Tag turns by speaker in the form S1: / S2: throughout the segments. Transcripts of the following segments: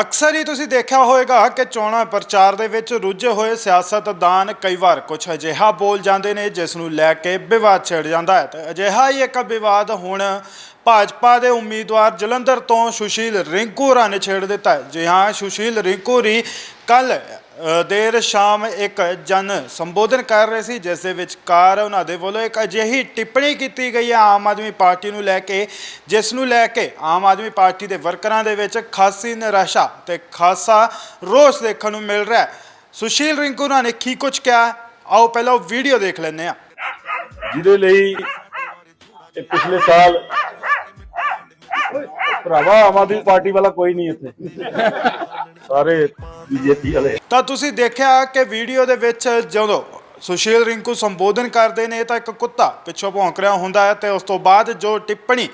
S1: ਅਕਸਰ ਹੀ ਤੁਸੀਂ ਦੇਖਿਆ ਹੋਵੇਗਾ ਕਿ ਚੋਣਾਂ ਪ੍ਰਚਾਰ ਦੇ ਵਿੱਚ ਰੁੱਝੇ ਹੋਏ ਸਿਆਸਤਦਾਨ ਕਈ ਵਾਰ ਕੁਝ ਅਜਿਹਾ ਬੋਲ ਜਾਂਦੇ ਨੇ ਜਿਸ ਨੂੰ ਲੈ ਕੇ ਵਿਵਾਦ ਛਿੜ ਜਾਂਦਾ ਹੈ। ਤੇ ਅਜਿਹਾ ਹੀ ਇੱਕ ਵਿਵਾਦ ਹੁਣ ਭਾਜਪਾ ਦੇ ਉਮੀਦਵਾਰ ਜਲੰਧਰ ਤੋਂ ਸੁਸ਼ੀਲ ਰਿੰਕੂ ਹੋਰਾਂ ਨੇ ਛੇੜ ਦਿੱਤਾ ਹੈ। ਜੀ ਹਾਂ, ਸੁਸ਼ੀਲ ਰਿੰਕੂ ਰੀ ਕੱਲ ਦੇਰ ਸ਼ਾਮ ਇੱਕ ਜਨ ਸੰਬੋਧਨ ਕਰ ਰਹੇ ਸੀ ਜਿਸ ਦੇ ਵਿਚਕਾਰ ਉਹਨਾਂ ਦੇ ਵੱਲੋਂ ਇੱਕ ਅਜਿਹੀ ਟਿੱਪਣੀ ਕੀਤੀ ਗਈ ਹੈ ਆਮ ਆਦਮੀ ਪਾਰਟੀ ਨੂੰ ਲੈ ਕੇ ਜਿਸ ਨੂੰ ਲੈ ਕੇ ਆਮ ਆਦਮੀ ਪਾਰਟੀ ਦੇ ਵਰਕਰਾਂ ਦੇ ਵਿੱਚ ਖਾਸੀ ਨਿਰਾਸ਼ਾ ਤੇ ਖਾਸਾ ਰੋਸ ਦੇਖਣ ਨੂੰ ਮਿਲ ਰਿਹਾ ਹੈ। ਸੁਸ਼ੀਲ ਰਿੰਕੂ ਹੋਰਾਂ ਨੇ ਕੀ ਕੁਝ ਕਿਹਾ? ਆਓ ਪਹਿਲਾਂ ਉਹ ਵੀਡੀਓ ਦੇਖ ਲੈਂਦੇ ਹਾਂ।
S2: ਜਿਹਦੇ ਲਈ ਪਿਛਲੇ ਸਾਲ ਓਏ, ਭਰਾਵਾ ਆਮ ਆਦਮੀ ਪਾਰਟੀ ਵਾਲਾ ਕੋਈ ਨਹੀਂ ਇੱਥੇ। ਸਾਰੇ ਬੀਜੇਪੀ ਵਾਲੇ।
S1: ਤਾਂ ਤੁਸੀਂ ਦੇਖਿਆ ਕਿ ਵੀਡੀਓ ਦੇ ਵਿੱਚ ਜਦੋਂ ਸੁਸ਼ੀਲ ਰਿੰਕੂ ਸੰਬੋਧਨ ਕਰਦੇ ਨੇ ਤਾਂ ਇੱਕ ਕੁੱਤਾ ਪਿੱਛੋਂ ਭੌਂਕ ਰਿਹਾ ਹੁੰਦਾ ਹੈ ਤੇ ਉਸ ਤੋਂ ਬਾਅਦ ਜੋ ਟਿੱਪਣੀ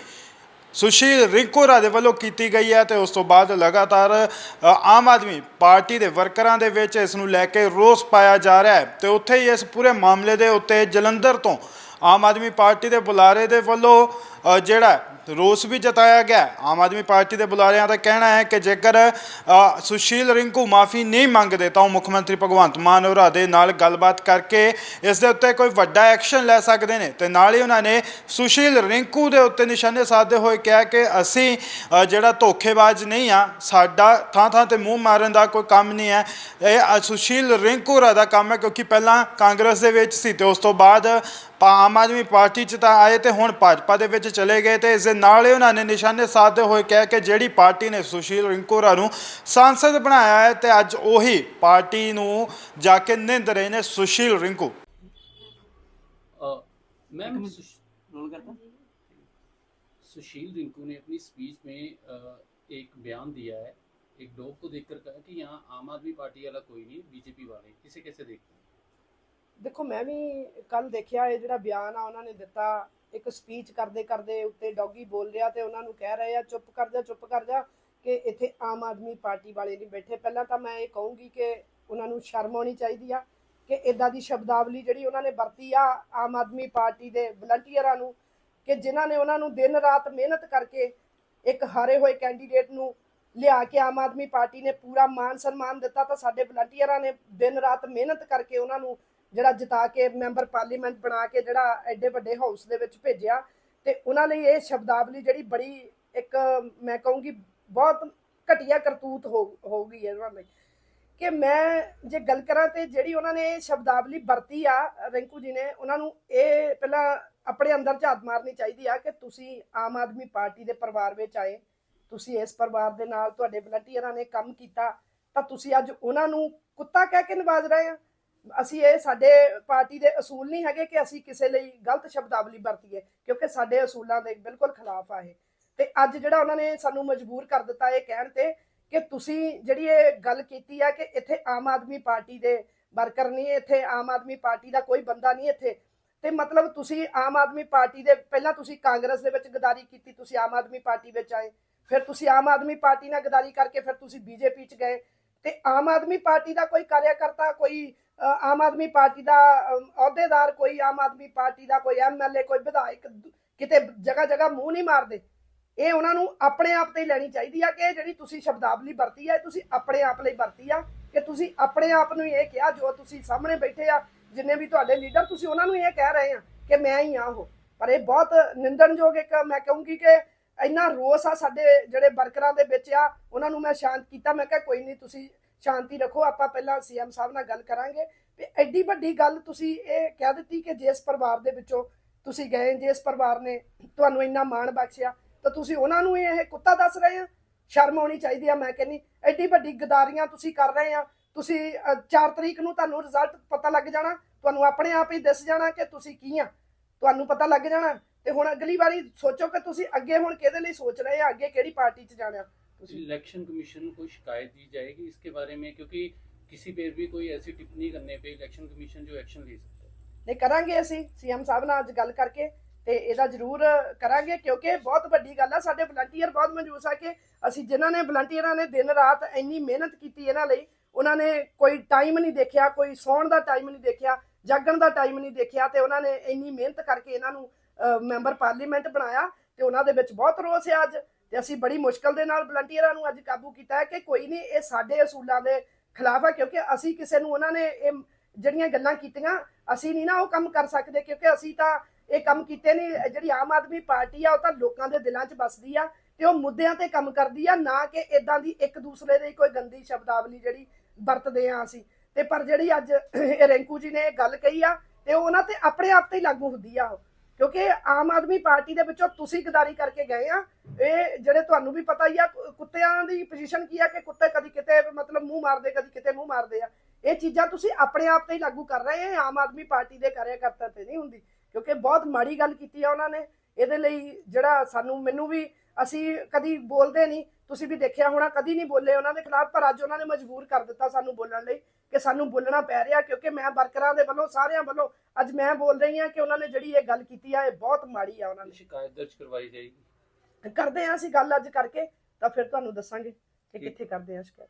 S1: ਸੁਸ਼ੀਲ ਰਿੰਕੂ ਰਾ ਦੇ ਵੱਲੋਂ ਕੀਤੀ ਗਈ ਹੈ ਤੇ ਉਸ ਤੋਂ ਬਾਅਦ ਲਗਾਤਾਰ ਆਮ ਆਦਮੀ ਪਾਰਟੀ ਦੇ ਵਰਕਰਾਂ ਦੇ ਵਿੱਚ ਇਸ ਨੂੰ ਲੈ ਕੇ ਰੋਸ ਪਾਇਆ ਜਾ ਰਿਹਾ ਹੈ ਤੇ ਉੱਥੇ ਹੀ ਇਸ ਪੂਰੇ ਮਾਮਲੇ ਦੇ ਉੱਤੇ ਜਲੰਧਰ ਤੋਂ ਆਮ ਆਦਮੀ ਪਾਰਟੀ ਦੇ ਬੁਲਾਰੇ ਦੇ ਵੱਲੋਂ ਜਿਹੜਾ ਰੋਸ ਵੀ ਜਤਾਇਆ ਗਿਆ ਆਮ ਆਦਮੀ ਪਾਰਟੀ ਦੇ ਬੁਲਾਰਿਆਂ ਦਾ ਕਹਿਣਾ ਹੈ ਕਿ ਜੇਕਰ ਸੁਸ਼ੀਲ ਰਿੰਕੂ ਮਾਫੀ ਨਹੀਂ ਮੰਗਦੇ, ਤਾਂ ਉਹ ਮੁੱਖ ਮੰਤਰੀ ਭਗਵੰਤ ਮਾਨ ਹੋਰਾਂ ਦੇ ਨਾਲ ਗੱਲਬਾਤ ਕਰਕੇ ਇਸ ਦੇ ਉੱਤੇ ਕੋਈ ਵੱਡਾ ਐਕਸ਼ਨ ਲੈ ਸਕਦੇ ਨੇ। ਤੇ ਨਾਲ ਹੀ ਉਹਨਾਂ ਨੇ ਸੁਸ਼ੀਲ ਰਿੰਕੂ ਦੇ ਉੱਤੇ ਨਿਸ਼ਾਨੇ ਸਾਧਦੇ ਹੋਏ ਕਿਹਾ ਕਿ ਅਸੀਂ ਜਿਹੜਾ ਧੋਖੇਬਾਜ਼ ਨਹੀਂ ਆ, ਸਾਡਾ ਥਾਂ ਥਾਂ ਤੇ ਮੂੰਹ ਮਾਰਨ ਦਾ ਕੋਈ ਕੰਮ ਨਹੀਂ ਹੈ। ਇਹ ਸੁਸ਼ੀਲ ਰਿੰਕੂ ਹੋਰਾਂ ਦਾ ਕੰਮ ਹੈ, ਕਿਉਂਕਿ ਪਹਿਲਾਂ ਕਾਂਗਰਸ ਦੇ ਵਿੱਚ ਸੀ ਤੇ ਉਸ ਤੋਂ ਬਾਅਦ ਆਮ ਆਦਮੀ ਪਾਰਟੀ ਚ ਤਾਂ ਆਏ ਤੇ ਹੁਣ ਭਾਜਪਾ ਦੇ ਵਿੱਚ ਚਲੇ ਗਏ ਤੇ ਇਸ ਦੇ ਨਾਲ ਹੀ ਉਹਨਾਂ ਨੇ ਨਿਸ਼ਾਨੇ ਸਾਧਦੇ ਹੋਏ ਕਿਹਾ ਕਿ ਜਿਹੜੀ ਪਾਰਟੀ ਨੇ ਸੁਸ਼ੀਲ ਰਿੰਕੂਰਾ ਨੂੰ ਸਾਂਸਦ ਬਣਾਇਆ ਹੈ ਤੇ ਅੱਜ ਉਹੀ ਪਾਰਟੀ ਨੂੰ ਜਾ ਕੇ ਨਿੰਦ ਰਹੇ ਨੇ ਸੁਸ਼ੀਲ ਰਿੰਕੂ
S3: मैम रोल करता सुशील रिंकू ने अपनी स्पीच में अ, एक बयान दिया है एक डॉग को देखकर कहा कि यहाँ आम आदमी पार्टी वाला कोई नहीं बीजेपी वाले इसे कैसे देखते हैं
S4: ਦੇਖੋ ਮੈਂ ਵੀ ਕੱਲ ਦੇਖਿਆ ਇਹ ਜਿਹੜਾ ਬਿਆਨ ਆ ਉਹਨਾਂ ਨੇ ਦਿੱਤਾ ਇੱਕ ਸਪੀਚ ਕਰਦੇ ਕਰਦੇ ਉੱਤੇ ਡੌਗੀ ਬੋਲ ਰਿਹਾ ਤੇ ਉਹਨਾਂ ਨੂੰ ਕਹਿ ਰਹੇ ਆ, ਚੁੱਪ ਕਰ ਜਾ, ਚੁੱਪ ਕਰ ਜਾ, ਕਿ ਇੱਥੇ ਆਮ ਆਦਮੀ ਪਾਰਟੀ ਵਾਲੇ ਨਹੀਂ ਬੈਠੇ। ਪਹਿਲਾਂ ਤਾਂ ਮੈਂ ਇਹ ਕਹੂੰਗੀ ਕਿ ਉਹਨਾਂ ਨੂੰ ਸ਼ਰਮ ਆਉਣੀ ਚਾਹੀਦੀ ਆ ਕਿ ਇਦਾਂ ਦੀ ਸ਼ਬਦਾਵਲੀ ਜਿਹੜੀ ਉਹਨਾਂ ਨੇ ਵਰਤੀ ਆ ਆਮ ਆਦਮੀ ਪਾਰਟੀ ਦੇ ਵਲੰਟੀਅਰਾਂ ਨੂੰ, ਕਿ ਜਿਨ੍ਹਾਂ ਨੇ ਉਹਨਾਂ ਨੂੰ ਦਿਨ ਰਾਤ ਮਿਹਨਤ ਕਰਕੇ ਇੱਕ ਹਾਰੇ ਹੋਏ ਕੈਂਡੀਡੇਟ ਨੂੰ ਲਿਆ ਕੇ ਆਮ ਆਦਮੀ ਪਾਰਟੀ ਨੇ ਪੂਰਾ ਮਾਨ ਸਨਮਾਨ ਦਿੱਤਾ, ਤਾਂ ਸਾਡੇ ਵਲੰਟੀਅਰਾਂ ਨੇ ਦਿਨ ਰਾਤ ਮਿਹਨਤ ਕਰਕੇ ਉਹਨਾਂ ਨੂੰ ਜਿਹੜਾ ਜਿਤਾ ਕੇ ਮੈਂਬਰ ਪਾਰਲੀਮੈਂਟ ਬਣਾ ਕੇ ਜਿਹੜਾ ਐਡੇ ਵੱਡੇ ਹਾਊਸ ਦੇ ਵਿੱਚ ਭੇਜਿਆ ਤੇ ਉਹਨਾਂ ਲਈ ਇਹ ਸ਼ਬਦਾਵਲੀ ਜਿਹੜੀ ਬੜੀ ਇੱਕ, ਮੈਂ ਕਹੂੰਗੀ ਬਹੁਤ ਘਟੀਆ ਕਰਤੂਤ ਹੋ ਗਈ ਹੈ ਉਹਨਾਂ ਲਈ। ਕਿ ਮੈਂ ਜੇ ਗੱਲ ਕਰਾਂ ਤੇ ਜਿਹੜੀ ਉਹਨਾਂ ਨੇ ਇਹ ਸ਼ਬਦਾਵਲੀ ਵਰਤੀ ਆ, ਰਿੰਕੂ ਜੀ ਨੇ, ਉਹਨਾਂ ਨੂੰ ਇਹ ਪਹਿਲਾਂ ਆਪਣੇ ਅੰਦਰ ਝਾਤ ਮਾਰਨੀ ਚਾਹੀਦੀ ਆ ਕਿ ਤੁਸੀਂ ਆਮ ਆਦਮੀ ਪਾਰਟੀ ਦੇ ਪਰਿਵਾਰ ਵਿੱਚ ਆਏ, ਤੁਸੀਂ ਇਸ ਪਰਿਵਾਰ ਦੇ ਨਾਲ ਤੁਹਾਡੇ ਵਲੰਟੀਅਰਾਂ ਨੇ ਕੰਮ ਕੀਤਾ, ਤਾਂ ਤੁਸੀਂ ਅੱਜ ਉਹਨਾਂ ਨੂੰ ਕੁੱਤਾ ਕਹਿ ਕੇ ਨਵਾਜ਼ ਰਹੇ ਆ। ਅਸੀਂ ਇਹ ਸਾਡੇ ਪਾਰਟੀ ਦੇ ਅਸੂਲ ਨਹੀਂ ਹੈਗੇ ਕਿ ਅਸੀਂ ਕਿਸੇ ਲਈ ਗਲਤ ਸ਼ਬਦਾਵਲੀ ਵਰਤੀਏ, ਕਿਉਂਕਿ ਸਾਡੇ ਅਸੂਲਾਂ ਦੇ ਬਿਲਕੁਲ ਖਿਲਾਫ ਆ ਇਹ। ਤੇ ਅੱਜ ਜਿਹੜਾ ਉਹਨਾਂ ਨੇ ਸਾਨੂੰ ਮਜਬੂਰ ਕਰ ਦਿੱਤਾ ਇਹ ਕਹਿਣ ਤੇ ਕਿ ਤੁਸੀਂ ਜਿਹੜੀ ਇਹ ਗੱਲ ਕੀਤੀ ਆ ਕਿ ਇੱਥੇ ਆਮ ਆਦਮੀ ਪਾਰਟੀ ਦੇ ਵਰਕਰ ਨਹੀਂ, ਇੱਥੇ ਆਮ ਆਦਮੀ ਪਾਰਟੀ ਦਾ ਕੋਈ ਬੰਦਾ ਨਹੀਂ ਇੱਥੇ। ਤੇ ਮਤਲਬ ਤੁਸੀਂ ਆਮ ਆਦਮੀ ਪਾਰਟੀ ਦੇ, ਪਹਿਲਾਂ ਤੁਸੀਂ ਕਾਂਗਰਸ ਦੇ ਵਿੱਚ ਗਦਾਰੀ ਕੀਤੀ, ਤੁਸੀਂ ਆਮ ਆਦਮੀ ਪਾਰਟੀ ਵਿੱਚ ਆਏ। ਫਿਰ ਤੁਸੀਂ ਆਮ ਆਦਮੀ ਪਾਰਟੀ ਨਾਲ ਗਦਾਰੀ ਕਰਕੇ ਫਿਰ ਤੁਸੀਂ ਬੀਜੇਪੀ 'ਚ ਗਏ। ਤੇ ਆਮ ਆਦਮੀ ਪਾਰਟੀ ਦਾ ਕੋਈ ਕਾਰਿਆਕਰਤਾ, ਕੋਈ ਆਮ ਆਦਮੀ ਪਾਰਟੀ ਦਾ ਅਹੁਦੇਦਾਰ, ਕੋਈ ਆਮ ਆਦਮੀ ਪਾਰਟੀ ਦਾ, ਕੋਈ ਐਮਐਲਏ ਕੋਈ ਵਿਧਾਇਕ ਕਿਤੇ ਜਗ੍ਹਾ ਜਗ੍ਹਾ ਮੂੰਹ ਨਹੀਂ ਮਾਰਦੇ। ਇਹ ਉਹਨਾਂ ਨੂੰ ਆਪਣੇ ਆਪ ਤੇ ਲੈਣੀ ਚਾਹੀਦੀ ਆ ਕਿ ਜਿਹੜੀ ਤੁਸੀਂ ਸ਼ਬਦਾਵਲੀ ਵਰਤੀ ਆ ਤੁਸੀਂ ਆਪਣੇ ਆਪ ਲਈ ਵਰਤੀ ਆ, ਕਿ ਤੁਸੀਂ ਆਪਣੇ ਆਪ ਨੂੰ ਹੀ ਇਹ ਕਿਹਾ, ਜੋ ਤੁਸੀਂ ਸਾਹਮਣੇ ਬੈਠੇ ਆ, ਜਿੰਨੇ ਵੀ ਤੁਹਾਡੇ ਲੀਡਰ, ਤੁਸੀਂ ਉਹਨਾਂ ਨੂੰ ਇਹ ਕਹਿ ਰਹੇ ਆ ਕਿ ਮੈਂ ਹੀ ਆ ਉਹ। ਪਰ ਇਹ ਬਹੁਤ ਨਿੰਦਣਯੋਗ ਇੱਕ ਮੈਂ ਕਹੂੰਗੀ ਕਿ ਇੰਨਾ ਰੋਸ ਆ ਸਾਡੇ ਜਿਹੜੇ ਵਰਕਰਾਂ ਦੇ ਵਿੱਚ ਆ, ਉਹਨਾਂ ਨੂੰ ਮੈਂ ਸ਼ਾਂਤ ਕੀਤਾ, ਮੈਂ ਕਿਹਾ ਕੋਈ ਨਹੀਂ, ਤੁਸੀਂ ਸ਼ਾਂਤੀ ਰੱਖੋ। ਆਪਾਂ ਪਹਿਲਾਂ ਸੀਐਮ ਸਾਹਿਬ ਨਾਲ ਗੱਲ ਕਰਾਂਗੇ ਵੀ ਐਡੀ ਵੱਡੀ ਗੱਲ ਤੁਸੀਂ ਇਹ ਕਹਿ ਦਿੱਤੀ ਕਿ ਜਿਸ ਪਰਿਵਾਰ ਦੇ ਵਿੱਚੋਂ ਤੁਸੀਂ ਗਏ ਜਿਸ ਪਰਿਵਾਰ ਨੇ ਤੁਹਾਨੂੰ ਇੰਨਾ ਮਾਣ ਬਖਸ਼ਿਆ, ਤਾਂ ਤੁਸੀਂ ਉਹਨਾਂ ਨੂੰ ਇਹ ਕੁੱਤਾ ਦੱਸ ਰਹੇ ਆ? ਸ਼ਰਮ ਆਉਣੀ ਚਾਹੀਦੀ ਆ, ਮੈਂ ਕਹਿੰਨੀ ਐਡੀ ਵੱਡੀ ਗਦਾਰੀਆਂ ਤੁਸੀਂ ਕਰ ਰਹੇ ਆ। ਤੁਸੀਂ 4 ਤਰੀਕ ਨੂੰ ਤੁਹਾਨੂੰ ਰਿਜ਼ਲਟ ਪਤਾ ਲੱਗ ਜਾਣਾ, ਤੁਹਾਨੂੰ ਆਪਣੇ ਆਪ ਹੀ ਦਿਸ ਜਾਣਾ ਕਿ ਤੁਸੀਂ ਕੀ ਆ। ਤੁਹਾਨੂੰ ਪਤਾ ਲੱਗ ਜਾਣਾ। ਤੇ ਹੁਣ ਅਗਲੀ ਵਾਰੀ ਸੋਚੋ ਕਿ ਤੁਸੀਂ ਅੱਗੇ ਹੁਣ ਕਿਹਦੇ ਲਈ ਸੋਚ ਰਹੇ ਆ, ਅੱਗੇ ਕਿਹੜੀ ਪਾਰਟੀ 'ਚ ਜਾਣਾ।
S3: इलेक्शन कमीशन को शिकायत दी जाएगी इसके बारे में क्योंकि किसी पे भी कोई ऐसी टिप्पणी करने पे इलेक्शन कमीशन जो एक्शन ले सकता है
S4: ਨਹੀਂ ਕਰਾਂਗੇ ਅਸੀਂ ਸੀਐਮ ਸਾਹਿਬ ਨਾਲ ਅੱਜ ਗੱਲ ਕਰਕੇ ਤੇ ਇਹਦਾ ਜ਼ਰੂਰ ਕਰਾਂਗੇ ਕਿਉਂਕਿ ਬਹੁਤ ਵੱਡੀ ਗੱਲ ਆ ਸਾਡੇ ਵਲੰਟੀਅਰ ਬਹੁਤ ਮਨਜੂਸ ਆ ਕਿ ਅਸੀਂ ਜਿਨ੍ਹਾਂ ਨੇ ਵਲੰਟੀਅਰਾਂ ਨੇ ਦਿਨ ਰਾਤ ਇੰਨੀ ਮਿਹਨਤ ਕੀਤੀ ਇਹਨਾਂ ਲਈ ਉਹਨਾਂ ਨੇ ਕੋਈ ਟਾਈਮ ਨਹੀਂ ਦੇਖਿਆ ਕੋਈ ਸੌਣ ਦਾ ਟਾਈਮ ਨਹੀਂ ਦੇਖਿਆ ਜਾਗਣ ਦਾ ਟਾਈਮ ਨਹੀਂ ਦੇਖਿਆ ਤੇ ਉਹਨਾਂ ਨੇ ਇੰਨੀ ਮਿਹਨਤ ਕਰਕੇ ਇਹਨਾਂ ਨੂੰ ਅਹ, ਮੈਂਬਰ ਪਾਰਲੀਮੈਂਟ ਬਣਾਇਆ ਤੇ ਉਹਨਾਂ ਦੇ ਵਿੱਚ ਬਹੁਤ ਰੋਸ ਹੈ ਅੱਜ ਤੇ ਅਸੀਂ ਬੜੀ ਮੁਸ਼ਕਲ ਦੇ ਨਾਲ ਵਲੰਟੀਅਰਾਂ ਨੂੰ ਅੱਜ ਕਾਬੂ ਕੀਤਾ ਹੈ ਕਿ ਕੋਈ ਨਹੀਂ, ਇਹ ਸਾਡੇ ਅਸੂਲਾਂ ਦੇ ਖਿਲਾਫ ਹੈ, ਕਿਉਂਕਿ ਅਸੀਂ ਕਿਸੇ ਨੂੰ ਉਹਨਾਂ ਨੇ ਇਹ ਜਿਹੜੀਆਂ ਗੱਲਾਂ ਕੀਤੀਆਂ, ਅਸੀਂ ਨਹੀਂ ਨਾ ਉਹ ਕੰਮ ਕਰ ਸਕਦੇ, ਕਿਉਂਕਿ ਅਸੀਂ ਤਾਂ ਇਹ ਕੰਮ ਕੀਤੇ ਨਹੀਂ ਜਿਹੜੀ ਆਮ ਆਦਮੀ ਪਾਰਟੀ ਆ, ਉਹ ਤਾਂ ਲੋਕਾਂ ਦੇ ਦਿਲਾਂ 'ਚ ਵੱਸਦੀ ਆ ਤੇ ਉਹ ਮੁੱਦਿਆਂ ਤੇ ਕੰਮ ਕਰਦੀ ਆ, ਨਾ ਕਿ ਇਦਾਂ ਦੀ ਇੱਕ ਦੂਸਰੇ ਦੇ ਕੋਈ ਗੰਦੀ ਸ਼ਬਦਾਵਲੀ ਜਿਹੜੀ ਵਰਤਦੇ ਆ ਅਸੀਂ। ਤੇ ਪਰ ਜਿਹੜੀ ਅੱਜ ਇਹ ਰਿੰਕੂ ਜੀ ਨੇ ਇਹ ਗੱਲ ਕਹੀ ਆ, ਤੇ ਉਹ ਉਹਨਾਂ ਤੇ ਆਪਣੇ ਆਪ ਤੇ ਹੀ ਲਾਗੂ ਹੁੰਦੀ ਆ ਉਹ। ਕਿਉਂਕਿ ਆਮ ਆਦਮੀ ਪਾਰਟੀ ਦੇ ਵਿੱਚੋਂ ਤੁਸੀਂ ਗਦਾਰੀ ਕਰਕੇ ਗਏ ਆ। ਇਹ ਜਿਹੜੇ ਤੁਹਾਨੂੰ ਵੀ ਪਤਾ ਹੀ ਆ ਕੁੱਤਿਆਂ ਦੀ ਪੋਜੀਸ਼ਨ ਕੀ ਆ ਕਿ ਕੁੱਤੇ ਕਦੀ ਕਿਤੇ ਮਤਲਬ ਮੂੰਹ ਮਾਰਦੇ, ਕਦੀ ਕਿਤੇ ਮੂੰਹ ਮਾਰਦੇ ਆ। ਇਹ ਚੀਜ਼ਾਂ ਤੁਸੀਂ ਆਪਣੇ ਆਪ ਤੇ ਹੀ ਲਾਗੂ ਕਰ ਰਹੇ ਆ। ਆਮ ਆਦਮੀ ਪਾਰਟੀ ਦੇ ਕਾਰਿਆਕਰਤਾ ਤੇ ਨਹੀਂ ਹੁੰਦੀ। ਕਿਉਂਕਿ ਬਹੁਤ ਮਾੜੀ ਗੱਲ ਕੀਤੀ ਆ ਉਹਨਾਂ ਨੇ। ਇਹਦੇ ਲਈ ਜਿਹੜਾ ਸਾਨੂੰ, ਮੈਨੂੰ ਵੀ ਅਸੀਂ ਕਦੀ ਬੋਲਦੇ ਨਹੀਂ। ਤੁਸੀਂ ਵੀ ਦੇਖਿਆ ਹੋਣਾ, ਕਦੀ ਨਹੀਂ ਬੋਲੇ ਉਹਨਾਂ ਦੇ ਖਿਲਾਫ, ਪਰ ਅੱਜ ਉਹਨਾਂ ਨੇ ਮਜਬੂਰ ਕਰ ਦਿੱਤਾ ਸਾਨੂੰ ਬੋਲਣ ਲਈ। ਕਿ ਸਾਨੂੰ ਬੋਲਣਾ ਪੈ ਰਿਹਾ ਕਿਉਂਕਿ ਮੈਂ ਵਰਕਰਾਂ ਦੇ ਵੱਲੋਂ ਸਾਰਿਆਂ ਵੱਲੋਂ ਅੱਜ ਮੈਂ ਬੋਲ ਰਹੀ ਹਾਂ ਕਿ ਉਹਨਾਂ ਨੇ ਜਿਹੜੀ ਇਹ ਗੱਲ ਕੀਤੀ ਆ ਇਹ ਬਹੁਤ ਮਾੜੀ ਆ ਉਹਨਾਂ ਨੇ।
S3: ਸ਼ਿਕਾਇਤ ਦਰਜ ਕਰਵਾਈ ਜਾਏਗੀ?
S4: ਕਰਦੇ ਆ ਅਸੀਂ ਗੱਲ ਅੱਜ ਕਰਕੇ ਤਾਂ ਫਿਰ ਤੁਹਾਨੂੰ ਦੱਸਾਂਗੇ ਕਿ ਕਿੱਥੇ ਕਰਦੇ ਆ ਸ਼ਿਕਾਇਤ।